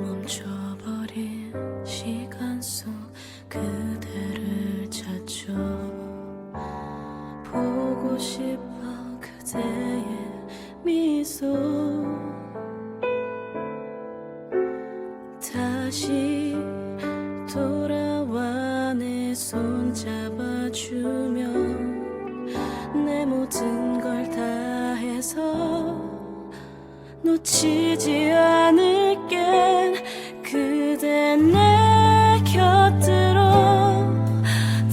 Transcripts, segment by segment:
멈춰버린 시간 속 그대를 찾죠. 보고 싶어 그대의 미소. 다시 돌아와 내 손 잡아주며 놓치지 않을게. 그대 내 곁으로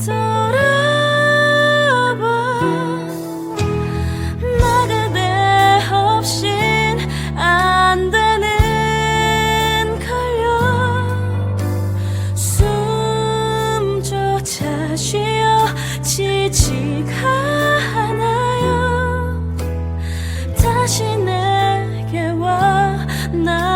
돌아와. 나 그대 없인 안 되는 걸요. 숨조차 쉬어 지치가 那